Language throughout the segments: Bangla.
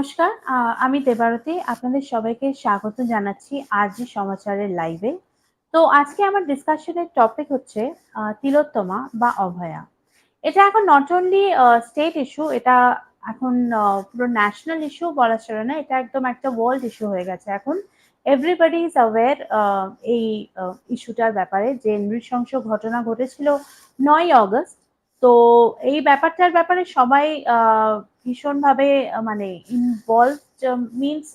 নমস্কার। আমি দেবারতী, আপনাদের সবাইকে স্বাগত জানাচ্ছি আরজি সমাচারের লাইভে তো আজকে আমার ডিসকাশনের টপিক হচ্ছে তিলোত্তমা বা অভয়া। এটা এখন নট অনলি স্টেট ইস্যু এটা এখন পুরো ন্যাশনাল ইস্যু বলা চলে না, এটা একদম একটা ওয়ার্ল্ড ইস্যু হয়ে গেছে এখন। এভরিবডি ইজ অ্যাওয়ার এই ইস্যুটার ব্যাপারে যে নৃশংস ঘটনা ঘটেছিল নয় অগস্ট। তো এই ব্যাপারটার ব্যাপারে সবাই ভীষণভাবে মানে ইনভলভ মিনস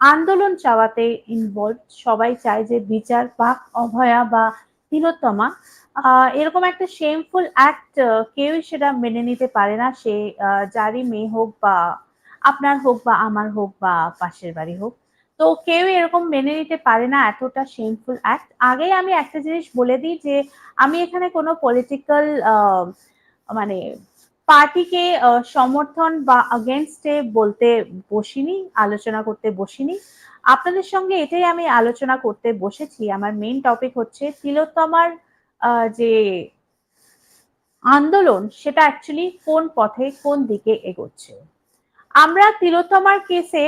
আন্দোলন চাওয়াতে ইনভলভ সবাই চায় যে বিচার পাক, অভয়া বা তিলোত্তমা। এরকম একটা শেমফুল অ্যাক্ট কেউই সেটা মেনে নিতে পারে না। সে যারই মেয়ে হোক বা আপনার হোক বা আমার হোক বা পাশের বাড়ি হোক। তো কেউ এরকম মেনে নিতে পারে না এতটা শেমফুল অ্যাক্ট আগেই আমি একটা জিনিস বলে দিই যে, আমি এখানে কোনো পলিটিক্যাল মানে পার্টিকে সমর্থন বা আগেনস্টে বলতে বসিনি, আলোচনা করতে বসিনি। আপনাদের সঙ্গে এটাই আমি আলোচনা করতে বসেছি। আমার মেন টপিক হচ্ছে তিলোত্তমার যে আন্দোলন, সেটা অ্যাকচুয়ালি কোন পথে কোন দিকে এগোচ্ছে? আমরা তিলোত্তমার কেসে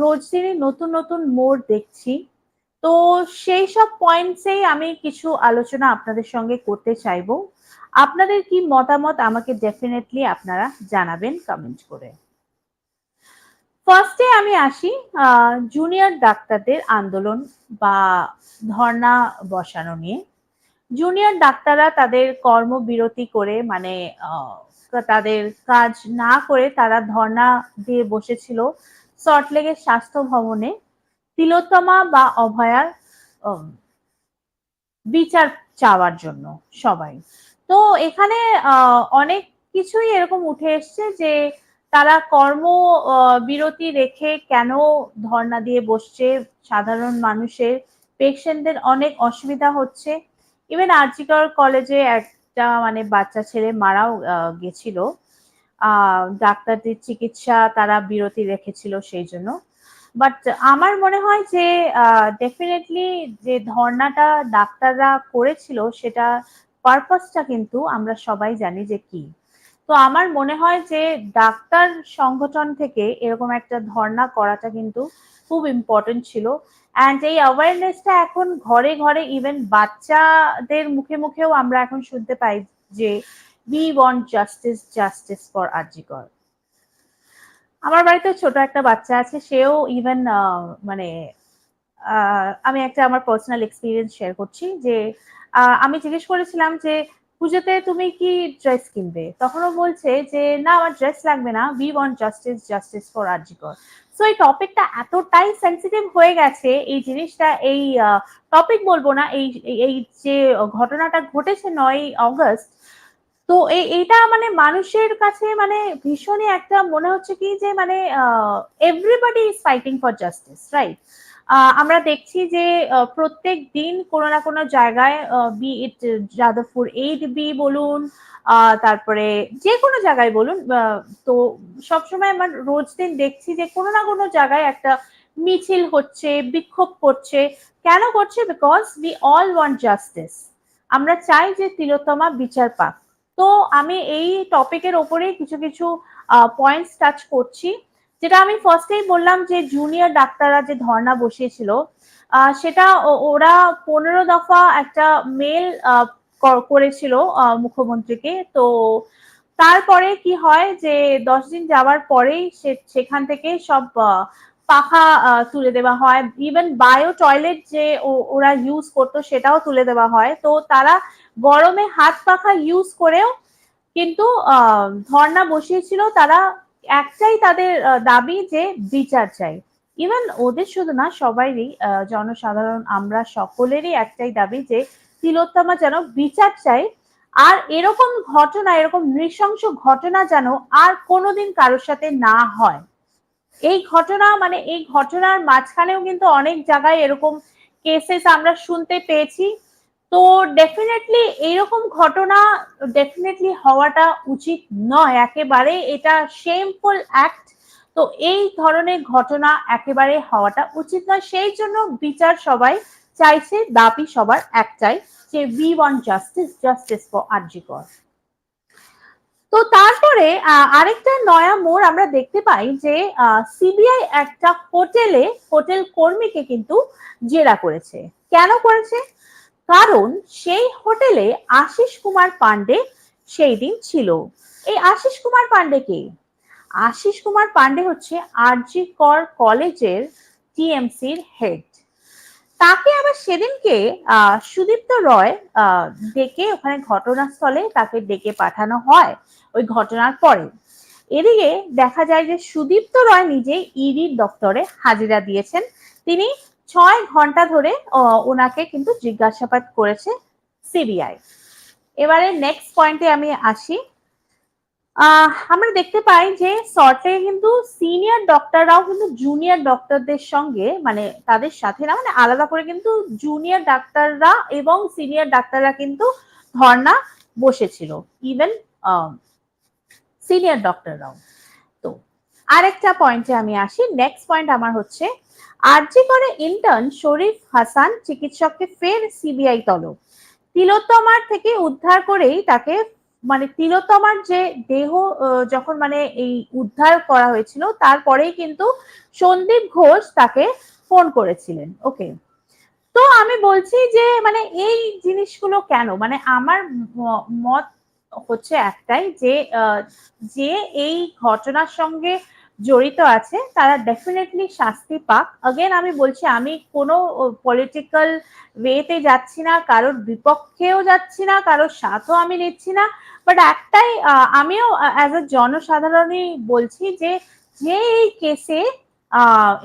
রোজ দিনই নতুন নতুন মোড় দেখছি। তো সেই সব পয়েন্টসেই আমি কিছু আলোচনা আপনাদের সঙ্গে করতে চাইব। আপনাদের কি মতামত আমাকে ডেফিনেটলি আপনারা জানাবেন কমেন্ট করে। ফার্স্টে আমি আসি জুনিয়র ডাক্তারদের আন্দোলন বা ধর্ণা বসানো নিয়ে। জুনিয়র ডাক্তাররা তাদের কর্মবিরতি করে মানে তাদের কাজ না করে তারা ধর্ণা দিয়ে বসেছিল সল্টলেকের স্বাস্থ্য ভবনে। তিলোত্তমা বা অভয়ার বিচার চাওয়ার জন্য সবাই। তো এখানে অনেক কিছুই এরকম উঠে এসছে যে তারা কর্ম বিরতি রেখে কেন ধর্ণা দিয়ে বসছে? সাধারণ মানুষের পেশেন্টদের অনেক অসুবিধা হচ্ছে। ইভেন আরজিকর কলেজে একটা মানে বাচ্চা ছেড়ে মারাও গেছিল। ডাক্তারদের চিকিৎসা তারা বিরতি রেখেছিল সেই জন্য। বাট আমার মনে হয় যে ডেফিনেটলি যে ধর্নাটা ডাক্তাররা করেছিল, সেটা পারপাসটা কিন্তু আমরা সবাই জানি যে কি। তো আমার মনে হয় যে ডাক্তার সংগঠন থেকে এরকম একটা ধর্না করাটা কিন্তু খুব ইম্পর্টেন্ট ছিল। অ্যান্ড এই অ্যাওয়ারনেসটা এখন ঘরে ঘরে ইভেন বাচ্চাদের মুখে মুখেও আমরা এখন শুনতে পাই যে we want justice justice for RG Kar আমার বাড়িতে ছোট একটা বাচ্চা আছে, সেও ইভেন মানে আমি একটা আমার পার্সোনাল এক্সপিরিয়েন্স শেয়ার করছি যে আমি জিজ্ঞেস করেছিলাম যে পুজোতে তুমি কি ড্রেস কিনবে? তখনও বলছে যে, না, আমার ড্রেস লাগবে না। We want justice justice for RG Kar so এই টপিকটা এতটাই সেন্সিটিভ হয়ে গেছে, এই জিনিসটা, এই টপিক বলব না, এই, এই- যে ঘটনাটা ঘটেছে নয় অগস্ট তো এই এইটা মানে মানুষের কাছে মানে ভীষণই একটা মনে হচ্ছে কি যে মানে everybody is fighting for justice right আমরা দেখছি যে প্রত্যেক দিন কোনো না কোনো জায়গায় be it Jadavpur eight B বলুন তারপরে যে কোনো জায়গায় বলুন তো সবসময় আমার রোজ দিন দেখছি যে কোনো না কোনো জায়গায় একটা মিছিল হচ্ছে, বিক্ষোভ করছে। কেন করছে? Because we all want justice আমরা চাই যে তিলোত্তমা বিচার পাক। তো আমি এই টপিকের ওপরেই কিছু কিছু পয়েন্টস টাচ করছি। যেটা আমি ফার্স্টেই বললাম যে জুনিয়র ডাক্তাররা যে ধর্ণা বসিয়েছিল সেটা ওরা পনেরো দফা একটা মেল করেছিল মুখ্যমন্ত্রীকে। তো তারপরে কি হয় যে দশ দিন যাওয়ার পরেই সেখান থেকে সব পাখা তুলে দেওয়া হয়। ইভেন বায়ো টয়লেট যে ওরা ইউজ করতো সেটাও তুলে দেওয়া হয়। তো তারা গরমে হাত পাখা ইউজ করেও কিন্তু ধর্ণা বসিয়েছিল, তারা একটাই তাদের দাবি যে বিচার চাই। ইভেন ওদের শুধু না, সবাইরই জনসাধারণ, আমরা সকলেরই একটাই দাবি যে তিলোত্তমা যেন বিচার চাই আর এরকম ঘটনা, এরকম নৃশংস ঘটনা যেন আর কোনোদিন কারোর সাথে না হয়। এই ঘটনা মানে এই ঘটনার মাঝখানেও কিন্তু অনেক জায়গায় এরকম কেসেস আমরা শুনতে পেয়েছি। তো ডেফিনেটলি এইরকম ঘটনা ডেফিনেটলি হওয়াটা উচিত নয় একেবারে। এটা শেমফুল অ্যাক্ট তো এই ধরনের ঘটনা একেবারে হওয়াটা উচিত নয়। সেই জন্য বিচার সবাই চাইছে, দাবি সবার একটাই যে we want justice justice for RG Kar তো তারপরে আরেকটা নয়া মোড় আমরা দেখতে পাই যে সিবিআই একটা হোটেলে হোটেল কর্মীকে কিন্তু জেরা করেছে। কেন করেছে? কারণ সেই হোটেলে আশিস কুমার পান্ডে সেই দিন ছিল। এই আশিস কুমার পান্ডে কে? আশিস কুমার পান্ডে হচ্ছে আরজি কর কলেজের টিএমসির হেড তাকে আবার সেদিনকে সুদীপ্ত রয় ডেকে ওখানে ঘটনাস্থলে তাকে ডেকে পাঠানো হয় ওই ঘটনার পরে। এদিকে দেখা যায় যে সুদীপ্ত রয় নিজে ইডির দপ্তরে হাজিরা দিয়েছেন। তিনি ছয় ঘণ্টা ধরে ওনাকে কিন্তু জিজ্ঞাসাবাদ করেছে সিবিআই এবারে নেক্সট পয়েন্টে আমি আসি। আমরা দেখতে পাই যে শর্টে কিন্তু সিনিয়র ডক্টররাও কিন্তু জুনিয়র ডক্টরদের সঙ্গে মানে তাদের সাথে না মানে আলাদা করে কিন্তু জুনিয়র ডাক্তাররা এবং সিনিয়র ডাক্তাররা কিন্তু ধর্না বসেছিল ইভেন সিনিয়র ডক্টররাও আরেকটা পয়েন্টে আমি আসি। নেক্সট পয়েন্ট আমার হচ্ছে, আরজি করে ইন্টার্ন শরীফ হাসান চিকিৎসককে ফের সিবিআই তলব। তিলোত্তমার থেকে উদ্ধার করেই তাকে মানে তিলোত্তমার যে দেহ যখন মানে এই উদ্ধার করা হয়েছিল, তারপরেই কিন্তু সন্দীপ ঘোষ তাকে ফোন করেছিলেন। ওকে তো আমি বলছি যে মানে এই জিনিসগুলো কেন? মানে আমার মত হচ্ছে একটাই যে যে এই ঘটনার সঙ্গে জড়িত আছে, তারা ডেফিনেটলি শাস্তি পাক। অগেন আমি বলছি, আমি কোনো পলিটিক্যাল ওয়েতে যাচ্ছি না, কারোর বিপক্ষেও যাচ্ছি না, কারোর সাথও আমি নিচ্ছি না। বাট একটাই আমিও অ্যাজ এ জনসাধারণই বলছি যে যে এই কেসে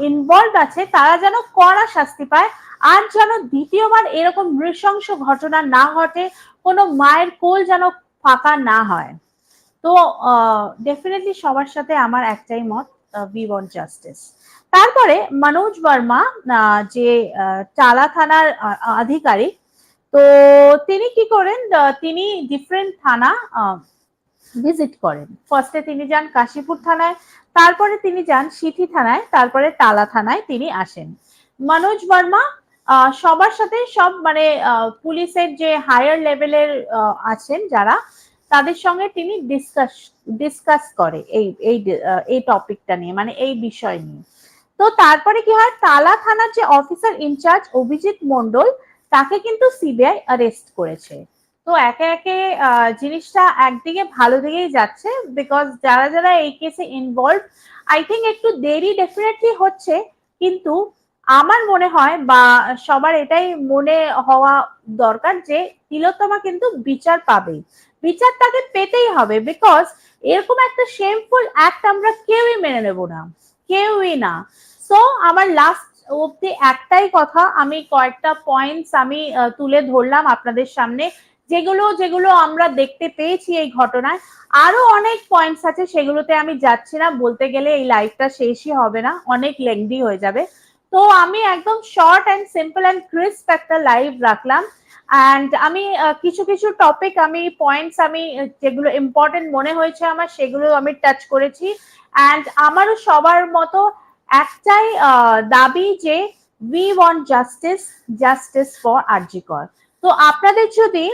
ইনভলভ আছে, তারা যেন কড়া শাস্তি পায়। আর যেন দ্বিতীয়বার এরকম নৃশংস ঘটনা না ঘটে, কোনো মায়ের কোল যেন ফাঁকা না হয়। তো ডেফিনেটলি সবার সাথে আমার একটাই মত উই ওয়ান্ট জাস্টিস তারপরে মনোজ বর্মা যে টালা থানার আধিকারিক, তো তিনি কি করেন তিনি ডিফারেন্ট থানা ভিজিট করেন। ফার্স্টে তিনি যান কাশীপুর থানায়, তারপরে তিনি যান সিথি থানায়, তারপরে টালা থানায় তিনি আসেন। মনোজ বর্মা সবার সাথে সব মানে পুলিশের যে হায়ার লেভেলের আছেন যারা তাদের সঙ্গে তিনি ডিসকাস ডিসকাস করে এই এই এই টপিকটা নিয়ে মানে এই বিষয় নিয়ে। তো তারপরে কি হয়? তালা থানার যে অফিসার ইনচার্জ অভিজিৎ মন্ডল তাকে কিন্তু সিবিআই অ্যারেস্ট করেছে। তো একে একে জিনিসটা একদিকে ভালো দিকেই যাচ্ছে বিকজ যারা যারা এই কেসে ইনভলভ আই থিঙ্ক একটু দেরি ডেফিনেটলি হচ্ছে, কিন্তু আমার মনে হয় বা সবার এটাই মনে হওয়া দরকার যে তিলোত্তমা কিন্তু বিচার পাবে বিচার তাকে পেতেই হবে বিকজ এরকম একটা শেমফুল অ্যাক্ট আমরা কেউই মেনে নেব না, কেউই না। সো আমার লাস্ট অব্দি একটাই কথা, আমি কয়েকটা পয়েন্টস আমি তুলে ধরলাম আপনাদের সামনে, যেগুলো যেগুলো আমরা দেখতে পেয়েছি এই ঘটনায়। আরও অনেক পয়েন্টস আছে, সেগুলোতে আমি যাচ্ছি না, বলতে গেলে এই লাইফটা শেষই হবে না, অনেক লেংদি হয়ে যাবে। তো আমি একদম short and simple and crisp একটা লাইভ রাখলাম। অ্যান্ড আমি কিছু কিছু টপিক আমি পয়েন্টস আমি যেগুলো ইম্পর্টেন্ট মনে হয়েছে আমার, সেগুলো আমি টাচ করেছি। অ্যান্ড আমারও সবার মতো একটাই দাবি যে we want justice justice for RG Kar. তো আপনাদের যদি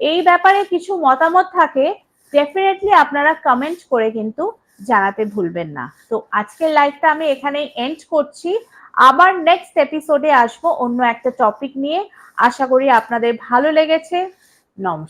এই ব্যাপারে কিছু মতামত থাকে ডেফিনেটলি আপনারা কমেন্ট করে কিন্তু জানাতে ভুলবেন না। তো আজকের লাইভটা আমি এখানে এন্ড করছি। আবার নেক্সট এপিসোডে আসব অন্য একটা টপিক নিয়ে। আশা করি আপনাদের ভালো লেগেছে। নমস্কার।